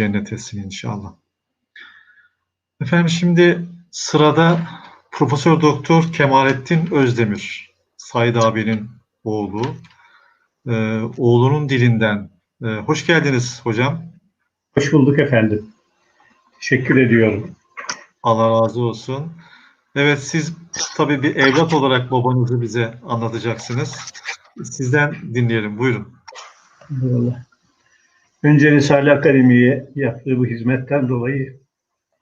cennet etsin inşallah. Efendim şimdi sırada Profesör Doktor Kemalettin Özdemir, Said abinin oğlu. Ee, oğlunun dilinden. Ee, hoş geldiniz hocam. Hoş bulduk efendim. Teşekkür ediyorum. Allah razı olsun. Evet siz tabii bir evlat olarak babanızı bize anlatacaksınız. Sizden dinleyelim. Buyurun. Eyvallah. Önce Risale Akademi'ye yaptığı bu hizmetten dolayı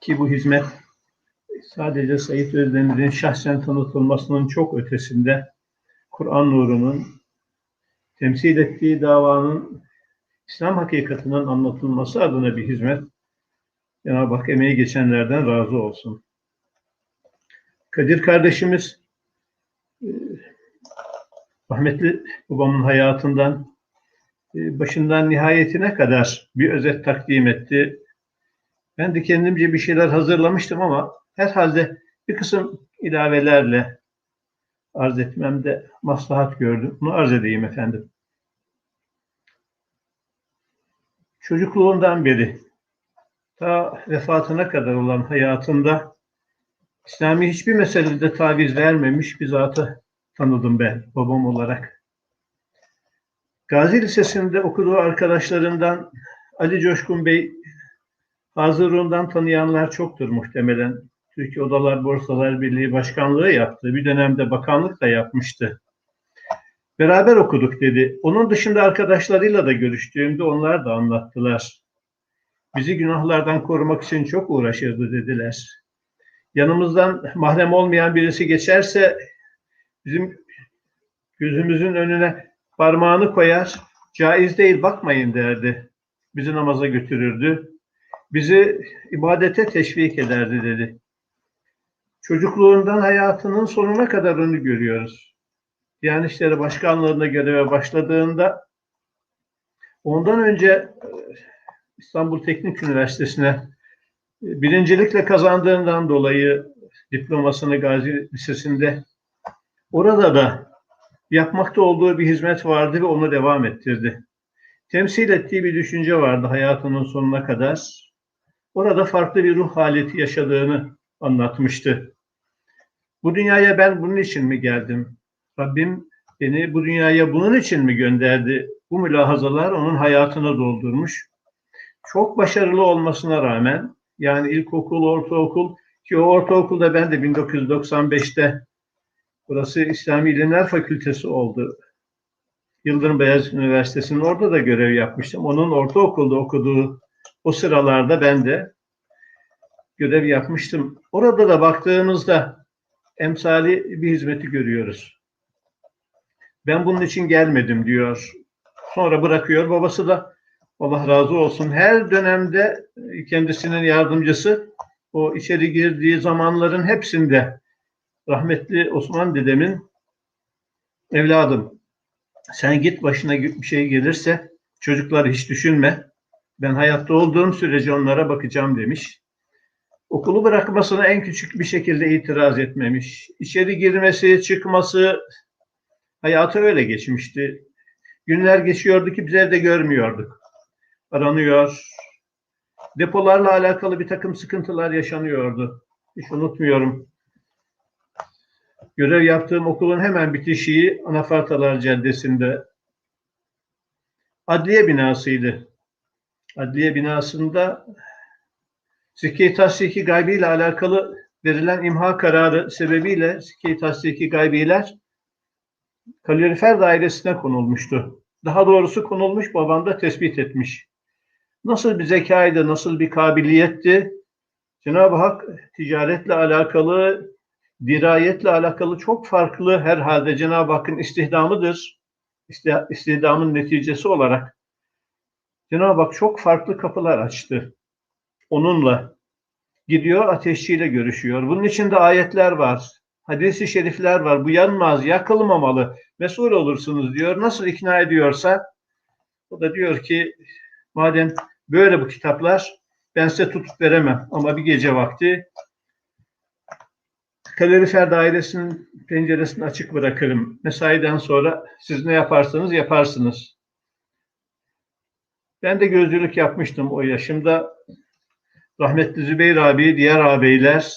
ki bu hizmet sadece Sayit Özdemir'in şahsen tanıtılmasının çok ötesinde Kur'an nurunun temsil ettiği davanın İslam hakikatinin anlatılması adına bir hizmet. Cenab-ı Hak emeği geçenlerden razı olsun. Kadir kardeşimiz e, rahmetli babamın hayatından başından nihayetine kadar bir özet takdim etti. Ben de kendimce bir şeyler hazırlamıştım ama herhalde bir kısım ilavelerle arz etmemde maslahat gördüm. Bunu arz edeyim efendim. Çocukluğundan beri ta vefatına kadar olan hayatında İslami hiçbir meselede taviz vermemiş bir zatı tanıdım ben babam olarak. Gazi Lisesi'nde okuduğu arkadaşlarından Ali Coşkun Bey Hazırun'dan tanıyanlar çoktur muhtemelen. Türkiye Odalar Borsalar Birliği Başkanlığı yaptı. Bir dönemde bakanlık da yapmıştı. Beraber okuduk dedi. Onun dışında arkadaşlarıyla da görüştüğümde onlar da anlattılar. Bizi günahlardan korumak için çok uğraşırdı dediler. Yanımızdan mahrem olmayan birisi geçerse bizim gözümüzün önüne parmağını koyar, caiz değil bakmayın derdi. Bizi namaza götürürdü. Bizi ibadete teşvik ederdi dedi. Çocukluğundan hayatının sonuna kadar onu görüyoruz. Diyanet İşleri Başkanlığı'nda göreve başladığında ondan önce e, İstanbul Teknik Üniversitesi'ne e, birincilikle kazandığından dolayı diplomasını Gazi Lisesi'nde orada da yapmakta olduğu bir hizmet vardı ve onu devam ettirdi. Temsil ettiği bir düşünce vardı hayatının sonuna kadar. Orada farklı bir ruh haleti yaşadığını anlatmıştı. Bu dünyaya ben bunun için mi geldim? Rabbim beni bu dünyaya bunun için mi gönderdi? Bu mülahazalar onun hayatını doldurmuş. Çok başarılı olmasına rağmen yani ilkokul, ortaokul ki o ortaokulda ben de 1995'te burası İslami İlimler Fakültesi oldu. Yıldırım Beyazıt Üniversitesi'nin orada da görev yapmıştım. Onun ortaokulda okuduğu o sıralarda ben de görev yapmıştım. Orada da baktığımızda emsali bir hizmeti görüyoruz. Ben bunun için gelmedim diyor. Sonra bırakıyor. Babası da Allah razı olsun her dönemde kendisinin yardımcısı o içeri girdiği zamanların hepsinde rahmetli Osman dedemin evladım sen git başına bir şey gelirse çocukları hiç düşünme. Ben hayatta olduğum sürece onlara bakacağım demiş. Okulu bırakmasına en küçük bir şekilde itiraz etmemiş. İçeri girmesi, çıkması hayatı öyle geçmişti. Günler geçiyordu ki biz evde görmüyorduk. Aranıyor. Depolarla alakalı bir takım sıkıntılar yaşanıyordu. Hiç unutmuyorum. Görev yaptığım okulun hemen bitişiği Anafartalar Caddesi'nde adliye binasıydı. Adliye binasında Sikke-i Tasdiki Gaybi ile alakalı verilen imha kararı sebebiyle Sikke-i Tasdiki Gaybiler kalorifer dairesine konulmuştu. Daha doğrusu konulmuş, babam da tespit etmiş. Nasıl bir zekaydı, nasıl bir kabiliyetti? Cenab-ı Hak ticaretle alakalı, dirayetle alakalı çok farklı herhalde Cenab-ı Hakk'ın istihdamıdır. İstihdamın neticesi olarak Cenab-ı Hak çok farklı kapılar açtı. Onunla gidiyor ateşçiyle görüşüyor. Bunun içinde ayetler var. Hadis-i şerifler var. Bu yanmaz, yakılmamalı. Mesul olursunuz diyor. Nasıl ikna ediyorsa o da diyor ki madem böyle bu kitaplar ben size tutup veremem ama bir gece vakti kalorifer dairesinin penceresini açık bırakırım. Mesaiden sonra siz ne yaparsanız yaparsınız. Ben de gözcülük yapmıştım o yaşımda. Rahmetli Zübeyir abi, diğer ağabeyler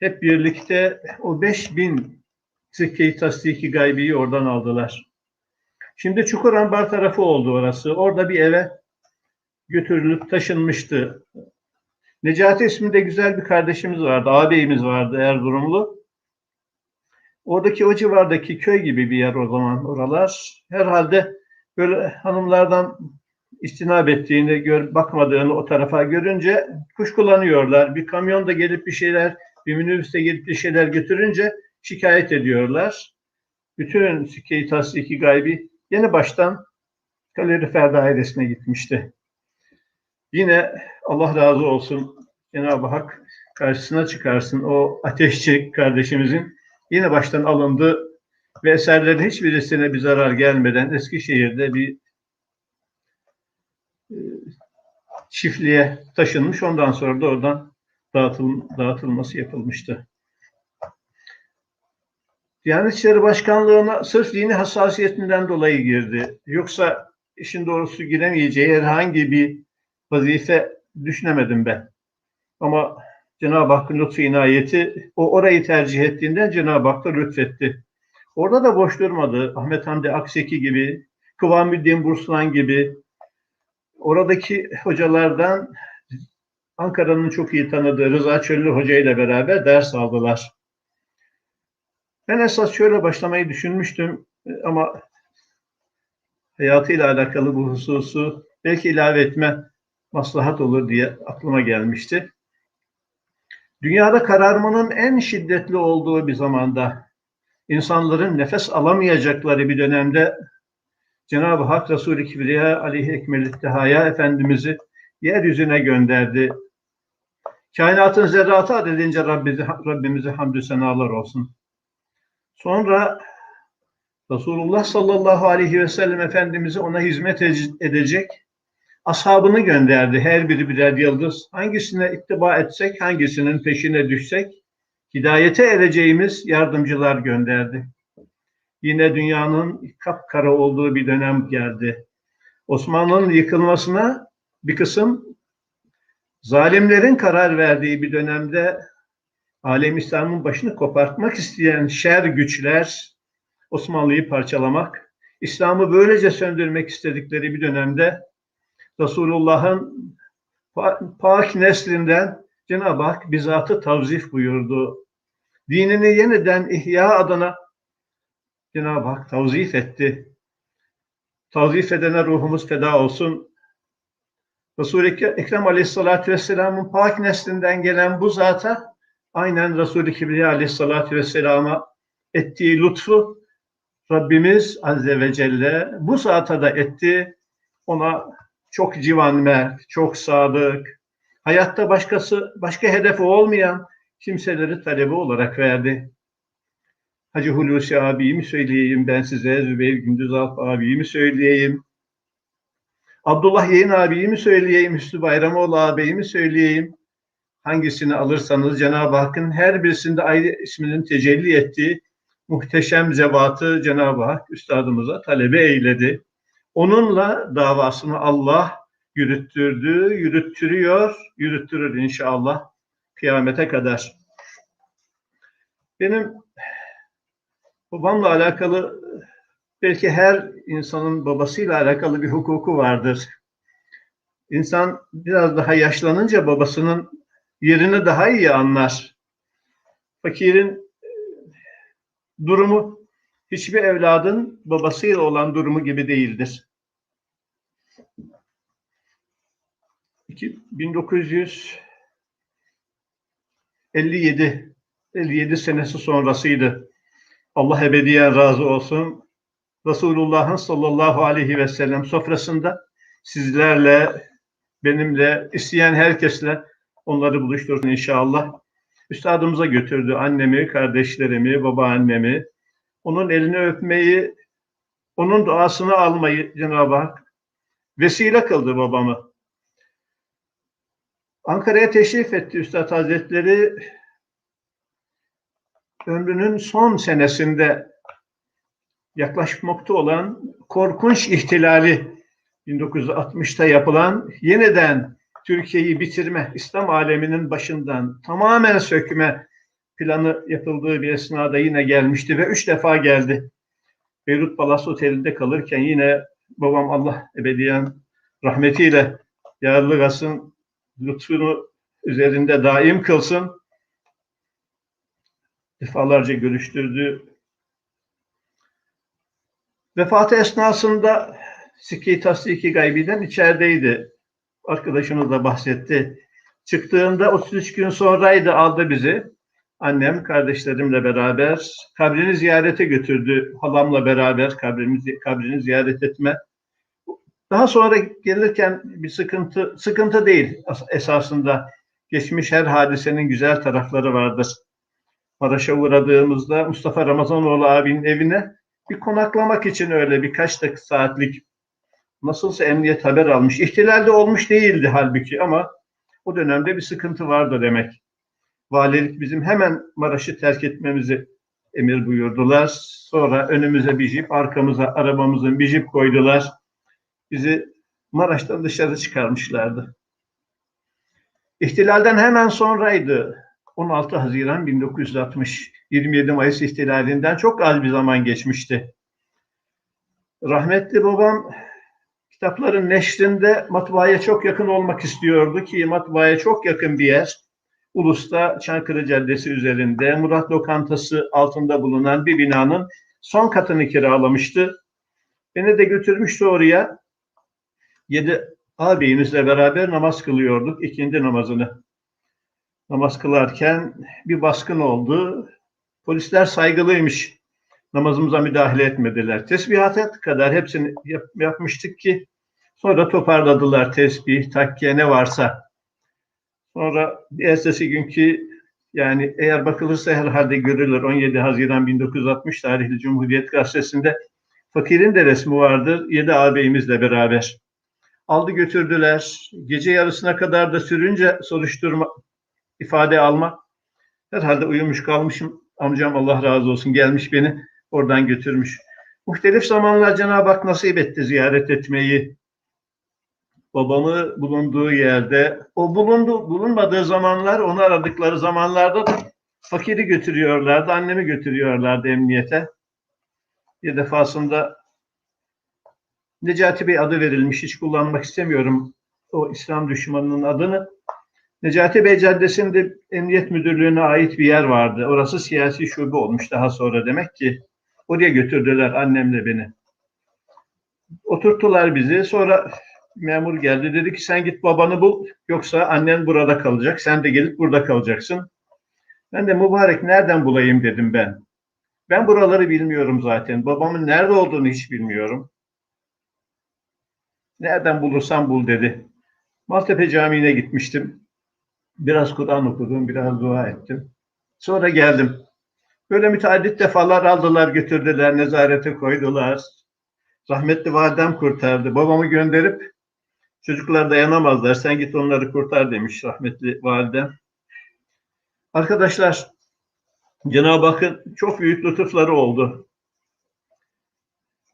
hep birlikte o 5000 Sikke-i Tasdiki Gaybi'yi oradan aldılar. Şimdi Çukurambar tarafı oldu orası. Orada bir eve götürülüp taşınmıştı. Necati isminde güzel bir kardeşimiz vardı, ağabeyimiz vardı Erzurumlu. Oradaki o civardaki köy gibi bir yer o zaman oralar. Herhalde böyle hanımlardan istinab ettiğini, gör, bakmadığını o tarafa görünce kuşkulanıyorlar. Bir kamyon da gelip bir şeyler, bir minibüste gelip bir şeyler götürünce şikayet ediyorlar. Bütün Sikke-i Tasdiki Gaybi yeni baştan kalorifer dairesine gitmişti. Yine Allah razı olsun Cenab-ı Hak karşısına çıkarsın o ateşçi kardeşimizin yine baştan alındı ve eserlerin hiçbirisine bir zarar gelmeden Eskişehir'de bir e, çiftliğe taşınmış. Ondan sonra da oradan dağıtıl, dağıtılması yapılmıştı. Diyanet İşleri Başkanlığı'na sırf dini hassasiyetinden dolayı girdi. Yoksa işin doğrusu giremeyeceği herhangi bir vazife düşünemedim ben. Ama Cenab-ı Hakk'ın lütfu inayeti o orayı tercih ettiğinden Cenab-ı Hak da lütfetti. Orada da boş durmadı. Ahmet Hamdi Akseki gibi, Kıvamüddin Burslan gibi oradaki hocalardan Ankara'nın çok iyi tanıdığı Rıza Çöllü Hoca ile beraber ders aldılar. Ben esas şöyle başlamayı düşünmüştüm ama hayatıyla alakalı bu hususu belki ilave etme maslahat olur diye aklıma gelmişti. Dünyada kararmanın en şiddetli olduğu bir zamanda, insanların nefes alamayacakları bir dönemde Cenab-ı Hak Resulü Kibriya aleyhi ekmelüttehaya Efendimiz'i yeryüzüne gönderdi. Kainatın zerratı adedince Rabbimize, Rabbimize hamdü senalar olsun. Sonra Resulullah sallallahu aleyhi ve sellem Efendimiz'i ona hizmet edecek ashabını gönderdi. Her biri birer yıldız. Hangisine ittiba etsek, hangisinin peşine düşsek, hidayete ereceğimiz yardımcılar gönderdi. Yine dünyanın kapkara olduğu bir dönem geldi. Osmanlı'nın yıkılmasına bir kısım zalimlerin karar verdiği bir dönemde alem İslam'ın başını kopartmak isteyen şer güçler Osmanlı'yı parçalamak, İslam'ı böylece söndürmek istedikleri bir dönemde Resulullah'ın pak neslinden Cenab-ı Hak bizatı tavzif buyurdu. Dinini yeniden ihya adına Cenab-ı Hak tavzif etti. Tavzif edene ruhumuz feda olsun. Resul-i Ekrem Aleyhisselatü Vesselam'ın pak neslinden gelen bu zata aynen Resul-i Kibriya Aleyhisselatü Vesselam'a ettiği lütfu Rabbimiz Azze ve Celle bu zata da etti. Ona çok civan mert, çok sadık, hayatta başkası, başka hedefi olmayan kimseleri talebi olarak verdi. Hacı Hulusi abiyi mi söyleyeyim ben size, Zübeyir Gündüz Alp abiyi mi söyleyeyim, Abdullah Yeğen abiyi mi söyleyeyim, Hüsnü Bayramoğlu abiyi mi söyleyeyim, hangisini alırsanız Cenab-ı Hakk'ın her birisinde ayrı isminin tecelli ettiği muhteşem zevatı Cenab-ı Hak üstadımıza talebe eyledi. Onunla davasını Allah yürüttürdü, yürüttürüyor, yürüttürür inşallah kıyamete kadar. Benim babamla alakalı belki her insanın babasıyla alakalı bir hukuku vardır. İnsan biraz daha yaşlanınca babasının yerini daha iyi anlar. Fakirin durumu hiçbir evladın babasıyla olan durumu gibi değildir. 1957 57 senesi sonrasıydı. Allah ebediyen razı olsun. Resulullah'ın sallallahu aleyhi ve sellem sofrasında sizlerle, benimle, isteyen herkesle onları buluştursun inşallah. Üstadımıza götürdü annemi, kardeşlerimi, babaannemi. Onun elini öpmeyi, onun duasını almayı Cenab-ı Hak vesile kıldı babamı. Ankara'ya teşrif etti Üstad Hazretleri. Ömrünün son senesinde yaklaşmakta olan korkunç ihtilali 1960'ta yapılan yeniden Türkiye'yi bitirme, İslam aleminin başından tamamen sökme planı yapıldığı bir esnada yine gelmişti ve üç defa geldi. Beyrut Palace Oteli'nde kalırken yine babam Allah ebediyen rahmetiyle yarlıgasın, lütfunu üzerinde daim kılsın. Defalarca görüştürdü. Vefatı esnasında Sikki Tasdiki Gaybi'den içerideydi. Arkadaşımız da bahsetti. Çıktığında 33 gün sonraydı aldı bizi. Annem kardeşlerimle beraber kabrini ziyarete götürdü. Halamla beraber kabrimizi, kabrini ziyaret etme. Daha sonra gelirken bir sıkıntı, sıkıntı değil esasında. Geçmiş her hadisenin güzel tarafları vardır. Maraş'a uğradığımızda Mustafa Ramazanoğlu abinin evine bir konaklamak için öyle birkaç dakika saatlik nasılsa emniyet haber almış. İhtilalde olmuş değildi halbuki ama o dönemde bir sıkıntı vardı demek. Valilik bizim hemen Maraş'ı terk etmemizi emir buyurdular. Sonra önümüze bir jip, arkamıza arabamızın bir jip koydular. Bizi Maraş'tan dışarı çıkarmışlardı. İhtilalden hemen sonraydı. 16 Haziran 1960, 27 Mayıs ihtilalinden çok az bir zaman geçmişti. Rahmetli babam kitapların neşrinde matbaaya çok yakın olmak istiyordu ki matbaaya çok yakın bir yer. Ulus'ta Çankırı Caddesi üzerinde Murat Lokantası altında bulunan bir binanın son katını kiralamıştı. Beni de götürmüştü oraya. Yedi ağabeyimizle beraber namaz kılıyorduk. ikindi namazını. Namaz kılarken bir baskın oldu. Polisler saygılıymış. Namazımıza müdahale etmediler. Tesbihat kadar hepsini yap, yapmıştık ki sonra toparladılar tesbih, takkiye ne varsa. Sonra bir ertesi günkü yani eğer bakılırsa herhalde görülür 17 Haziran 1960 tarihli Cumhuriyet Gazetesi'nde fakirin de resmi vardır. Yedi ağabeyimizle beraber. Aldı götürdüler. Gece yarısına kadar da sürünce soruşturma ifade alma. Herhalde uyumuş kalmışım. Amcam Allah razı olsun gelmiş beni oradan götürmüş. Muhtelif zamanlar Cenab-ı Hak nasip etti ziyaret etmeyi. Babamı bulunduğu yerde, o bulundu, bulunmadığı zamanlar, onu aradıkları zamanlarda da fakiri götürüyorlardı, annemi götürüyorlardı emniyete. Bir defasında Necati Bey adı verilmiş, hiç kullanmak istemiyorum o İslam düşmanının adını. Necati Bey Caddesi'nde Emniyet Müdürlüğü'ne ait bir yer vardı. Orası siyasi şube olmuş daha sonra demek ki. Oraya götürdüler annemle beni. Oturttular bizi. Sonra memur geldi. Dedi ki sen git babanı bul. Yoksa annen burada kalacak. Sen de gelip burada kalacaksın. Ben de mübarek nereden bulayım dedim ben. Ben buraları bilmiyorum zaten. Babamın nerede olduğunu hiç bilmiyorum. Nereden bulursam bul dedi. Maltepe Camii'ne gitmiştim. Biraz Kur'an okudum, biraz dua ettim. Sonra geldim. Böyle müteaddit defalar aldılar, götürdüler, nezarete koydular. Rahmetli validem kurtardı. Babamı gönderip çocuklar dayanamazlar, sen git onları kurtar demiş rahmetli validem. Arkadaşlar, Cenab-ı Hakk'ın çok büyük lütufları oldu.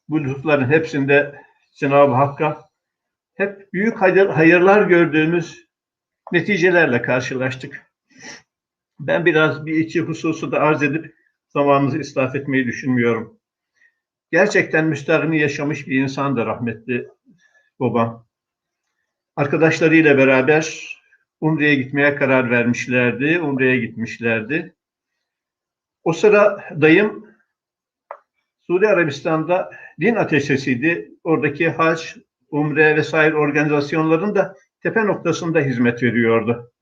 Bu lütufların hepsinde Cenab-ı Hakk'a hep büyük hayır, hayırlar gördüğümüz neticelerle karşılaştık. Ben biraz bir iki hususu da arz edip zamanınızı israf etmeyi düşünmüyorum. Gerçekten müstahını yaşamış bir insandı rahmetli babam. Arkadaşlarıyla beraber Umre'ye gitmeye karar vermişlerdi. Umre'ye gitmişlerdi. O sıra dayım Suudi Arabistan'da din ateşesiydi. Oradaki hac, umre vesaire organizasyonların da tepe noktasında hizmet veriyordu.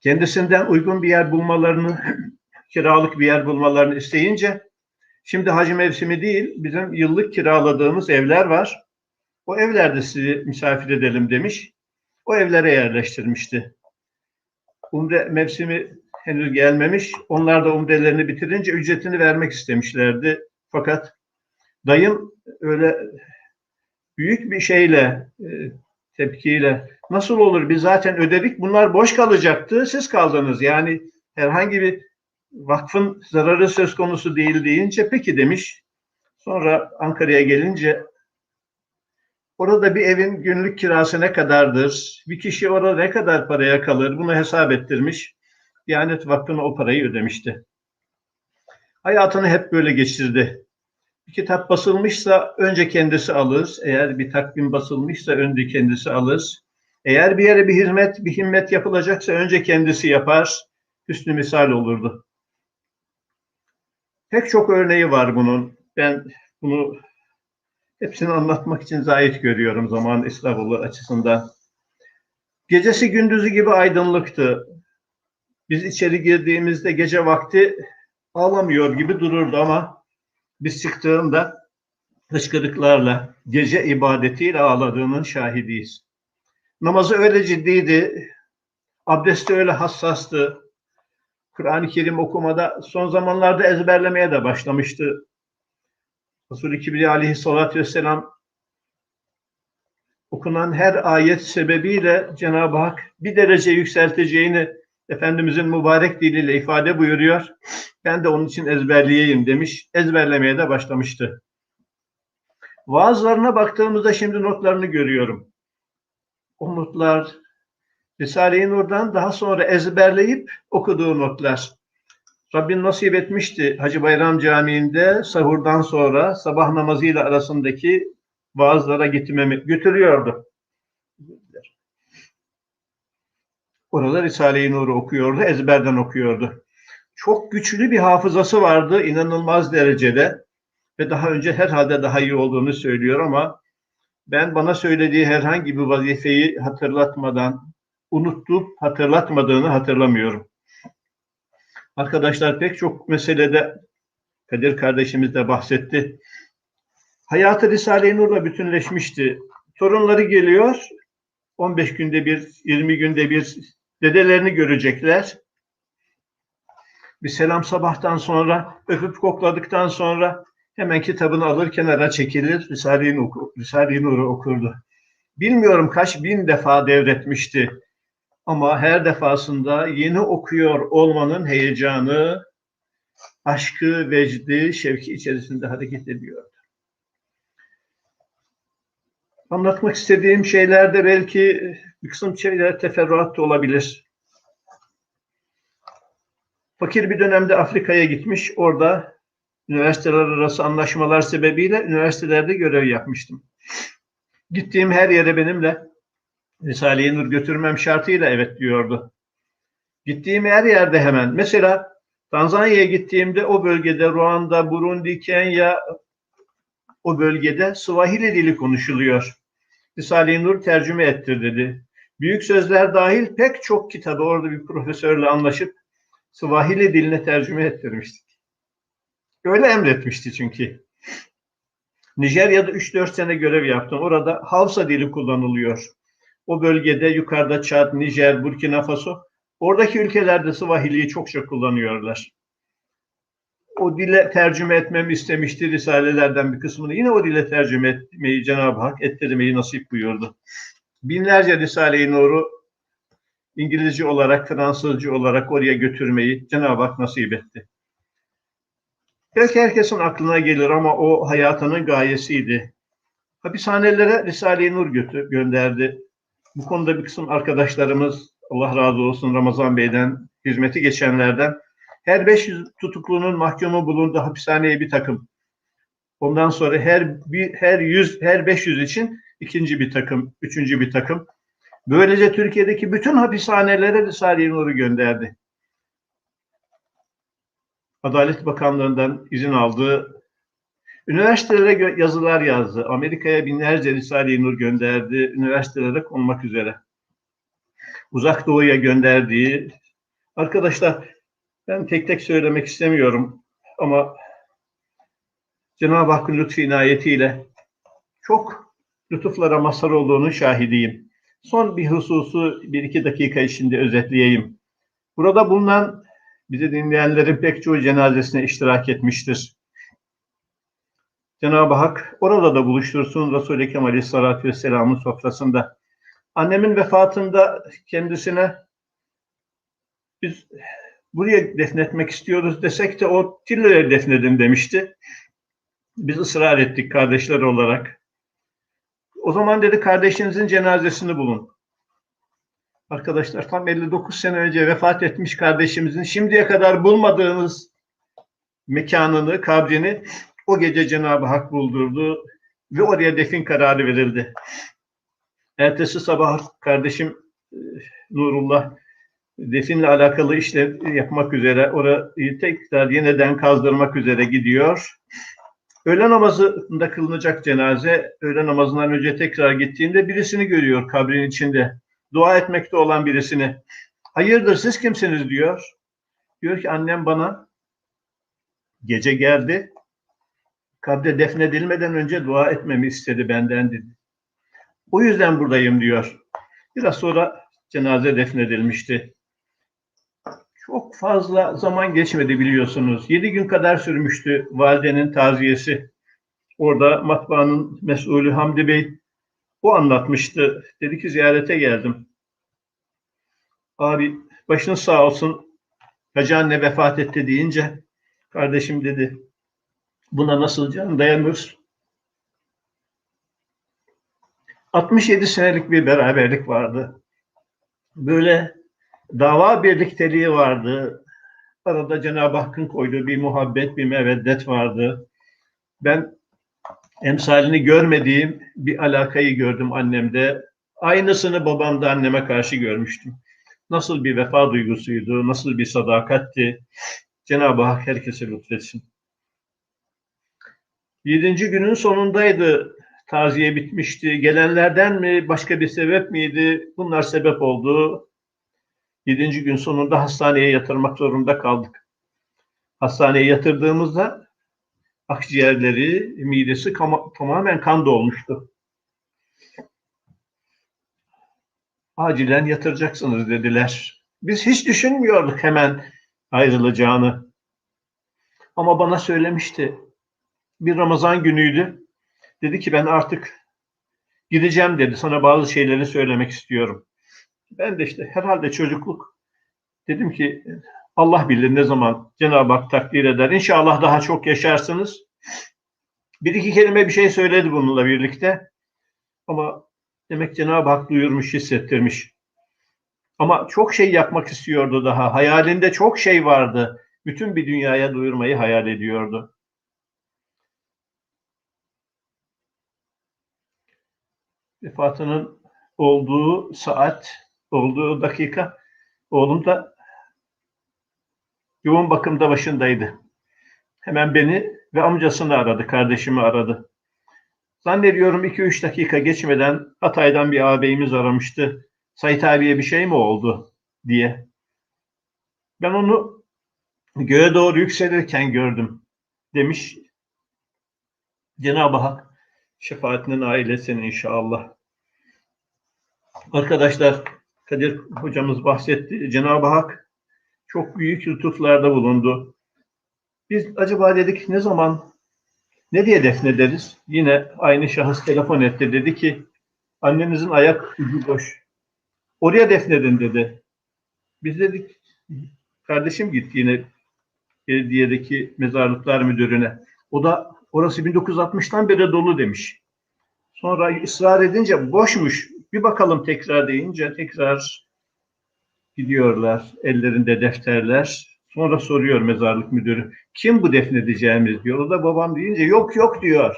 Kendisinden uygun bir yer bulmalarını, kiralık bir yer bulmalarını isteyince, şimdi hacı mevsimi değil, bizim yıllık kiraladığımız evler var. O evlerde sizi misafir edelim demiş. O evlere yerleştirmişti. Umre mevsimi henüz gelmemiş. Onlar da umrelerini bitirince ücretini vermek istemişlerdi. Fakat dayım öyle büyük bir şeyle, e, tepkiyle nasıl olur biz zaten ödedik bunlar boş kalacaktı siz kaldınız. Yani herhangi bir vakfın zararı söz konusu değil deyince peki demiş. Sonra Ankara'ya gelince Orada bir evin günlük kirası ne kadardır? Bir kişi orada ne kadar paraya kalır? Bunu hesap ettirmiş. Diyanet Vakfı'na o parayı ödemişti. Hayatını hep böyle geçirdi. Bir kitap basılmışsa önce kendisi alır. Eğer bir takvim basılmışsa önce kendisi alır. Eğer bir yere bir hizmet, bir himmet yapılacaksa önce kendisi yapar. Hüsnü misal olurdu. Pek çok örneği var bunun. Ben bunu hepsini anlatmak için zahit görüyorum zaman İslamolu açısından. Gecesi gündüzü gibi aydınlıktı. Biz içeri girdiğimizde gece vakti ağlamıyor gibi dururdu ama biz çıktığında hıçkırıklarla, gece ibadetiyle ağladığının şahidiyiz. Namazı öyle ciddiydi, abdesti öyle hassastı. Kur'an-ı Kerim okumada son zamanlarda ezberlemeye de başlamıştı. Resul-i Kibriya aleyhissalatü vesselam okunan her ayet sebebiyle Cenab-ı Hak bir derece yükselteceğini Efendimizin mübarek diliyle ifade buyuruyor. Ben de onun için ezberleyeyim demiş. Ezberlemeye de başlamıştı. Vaazlarına baktığımızda şimdi notlarını görüyorum. O notlar Risale-i Nur'dan daha sonra ezberleyip okuduğu notlar. Rabbim nasip etmişti Hacı Bayram Camii'nde sahurdan sonra sabah namazıyla arasındaki vaazlara gitmemi götürüyordu. Orada Risale-i Nur'u okuyordu, ezberden okuyordu. Çok güçlü bir hafızası vardı, inanılmaz derecede ve daha önce herhalde daha iyi olduğunu söylüyor ama ben bana söylediği herhangi bir vazifeyi hatırlatmadan, unutup hatırlatmadığını hatırlamıyorum. Arkadaşlar pek çok meselede Kadir kardeşimiz de bahsetti. Hayatı Risale-i Nur'la bütünleşmişti. Torunları geliyor, 15 günde bir, 20 günde bir dedelerini görecekler. Bir selam sabahtan sonra, öpüp kokladıktan sonra hemen kitabını alır kenara çekilir, Risale-i Nur, Risale Nur'u okurdu. Bilmiyorum kaç bin defa devretmişti. Ama her defasında yeni okuyor olmanın heyecanı, aşkı, vecdi, şevki içerisinde hareket ediyordu. Anlatmak istediğim şeylerde belki bir kısım şeyler teferruat da olabilir. Fakir bir dönemde Afrika'ya gitmiş. Orada üniversiteler arası anlaşmalar sebebiyle üniversitelerde görev yapmıştım. Gittiğim her yere benimle Risale-i Nur götürmem şartıyla evet diyordu. Gittiğim her yerde hemen. Mesela Tanzanya'ya gittiğimde o bölgede Ruanda, Burundi, Kenya o bölgede Swahili dili konuşuluyor. Risale-i Nur tercüme ettir dedi. Büyük sözler dahil pek çok kitabı orada bir profesörle anlaşıp Swahili diline tercüme ettirmiştik. Öyle emretmişti çünkü. Nijerya'da 3-4 sene görev yaptım. Orada Havsa dili kullanılıyor. O bölgede yukarıda Çad, Nijer, Burkina Faso. Oradaki ülkelerde Swahili'yi çokça kullanıyorlar. O dile tercüme etmemi istemişti Risalelerden bir kısmını. Yine o dile tercüme etmeyi Cenab-ı Hak ettirmeyi nasip buyurdu. Binlerce Risale-i Nur'u İngilizce olarak, Fransızca olarak oraya götürmeyi Cenab-ı Hak nasip etti. Belki herkesin aklına gelir ama o hayatının gayesiydi. Hapishanelere Risale-i Nur götür, gönderdi. Bu konuda bir kısım arkadaşlarımız Allah razı olsun Ramazan Bey'den, hizmeti geçenlerden her 500 tutuklunun mahkumu bulunduğu hapishaneye bir takım. Ondan sonra her bir, her 100 her 500 için ikinci bir takım, üçüncü bir takım. Böylece Türkiye'deki bütün hapishanelere Risale-i Nur'u gönderdi. Adalet Bakanlığı'ndan izin aldı. Üniversitelere yazılar yazdı. Amerika'ya binlerce Risale-i Nur gönderdi. Üniversitelere konmak üzere. Uzak Doğu'ya gönderdiği. Arkadaşlar ben tek tek söylemek istemiyorum ama Cenab-ı Hakk'ın lütfu inayetiyle çok lütuflara mazhar olduğunu şahidiyim. Son bir hususu bir iki dakika içinde özetleyeyim. Burada bulunan bizi dinleyenlerin pek çoğu cenazesine iştirak etmiştir. Cenab-ı Hak orada da buluştursun Resul-i Kemal Aleyhisselatü Vesselam'ın sofrasında. Annemin vefatında kendisine biz buraya defnetmek istiyoruz desek de o Tille'ye defnedin demişti. Biz ısrar ettik kardeşler olarak. O zaman dedi kardeşinizin cenazesini bulun. Arkadaşlar tam 59 sene önce vefat etmiş kardeşimizin şimdiye kadar bulmadığınız mekanını, kabrini o gece Cenab-ı Hak buldurdu ve oraya defin kararı verildi. Ertesi sabah kardeşim e, Nurullah definle alakalı işler yapmak üzere orayı tekrar yeniden kazdırmak üzere gidiyor. Öğle namazında kılınacak cenaze, öğle namazından önce tekrar gittiğinde birisini görüyor kabrin içinde. Dua etmekte olan birisini. Hayırdır siz kimsiniz diyor. Diyor ki annem bana gece geldi. Kabre defnedilmeden önce dua etmemi istedi benden dedi. O yüzden buradayım diyor. Biraz sonra cenaze defnedilmişti. Çok fazla zaman geçmedi biliyorsunuz. Yedi gün kadar sürmüştü validenin taziyesi. Orada matbaanın mesulü Hamdi Bey o anlatmıştı. Dedi ki ziyarete geldim. Abi başın sağ olsun Hacı anne vefat etti deyince kardeşim dedi buna nasıl can dayanır? 67 senelik bir beraberlik vardı. Böyle dava birlikteliği vardı. Arada Cenab-ı Hakk'ın koyduğu bir muhabbet, bir meveddet vardı. Ben emsalini görmediğim bir alakayı gördüm annemde. Aynısını babamda anneme karşı görmüştüm. Nasıl bir vefa duygusuydu, nasıl bir sadakatti. Cenab-ı Hak herkese lütfetsin. Yedinci günün sonundaydı. Taziye bitmişti. Gelenlerden mi, başka bir sebep miydi? Bunlar sebep oldu. Yedinci gün sonunda hastaneye yatırmak zorunda kaldık. Hastaneye yatırdığımızda akciğerleri, midesi tamamen kan dolmuştu. Acilen yatıracaksınız dediler. Biz hiç düşünmüyorduk hemen ayrılacağını. Ama bana söylemişti. Bir Ramazan günüydü. Dedi ki ben artık gideceğim dedi. Sana bazı şeyleri söylemek istiyorum. Ben de işte herhalde çocukluk dedim ki Allah bilir ne zaman Cenab-ı Hak takdir eder. İnşallah daha çok yaşarsınız. Bir iki kelime bir şey söyledi bununla birlikte. Ama demek Cenab-ı Hak duyurmuş, hissettirmiş. Ama çok şey yapmak istiyordu daha. Hayalinde çok şey vardı. Bütün bir dünyaya duyurmayı hayal ediyordu. Vefatının olduğu saat, olduğu dakika oğlum da yoğun bakımda başındaydı. Hemen beni ve amcasını aradı, kardeşimi aradı. Zannediyorum 2-3 dakika geçmeden Hatay'dan bir ağabeyimiz aramıştı. Sait abiye bir şey mi oldu diye. Ben onu göğe doğru yükselirken gördüm demiş. Cenab-ı Hak şefaatinin ailesini inşallah. Arkadaşlar Kadir hocamız bahsetti. Cenab-ı Hak çok büyük lütuflarda bulundu. Biz acaba dedik ne zaman ne diye defnederiz? Yine aynı şahıs telefon etti. Dedi ki annenizin ayak ucu boş. Oraya defnedin dedi. Biz dedik kardeşim gitti yine belediyedeki mezarlıklar müdürüne. O da orası 1960'tan beri dolu demiş. Sonra ısrar edince boşmuş. Bir bakalım tekrar deyince tekrar gidiyorlar. Ellerinde defterler. Sonra soruyor mezarlık müdürü. Kim bu defnedeceğimiz diyor. O da babam deyince yok yok diyor.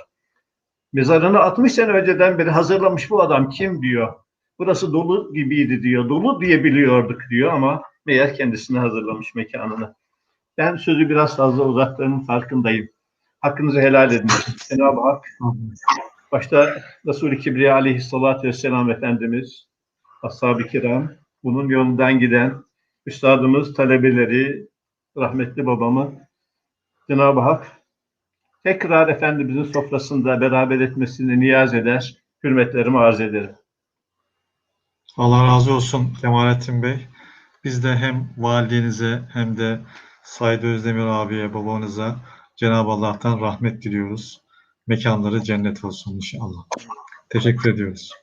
Mezarını 60 sene önceden beri hazırlamış bu adam kim diyor. Burası dolu gibiydi diyor. Dolu diye biliyorduk diyor ama meğer kendisini hazırlamış mekanını. Ben sözü biraz fazla uzattığımın farkındayım. Hakkınızı helal edin. Cenab-ı Hak başta Resul-i Kibriya aleyhissalatü vesselam Efendimiz, ashab-ı kiram, bunun yolundan giden üstadımız, talebeleri, rahmetli babamı Cenab-ı Hak tekrar Efendimizin sofrasında beraber etmesini niyaz eder, hürmetlerimi arz ederim. Allah razı olsun Kemalettin Bey. Biz de hem validenize hem de Said Özdemir abiye, babanıza Cenab-ı Allah'tan rahmet diliyoruz. Mekanları cennet olsun inşallah. Teşekkür ediyoruz.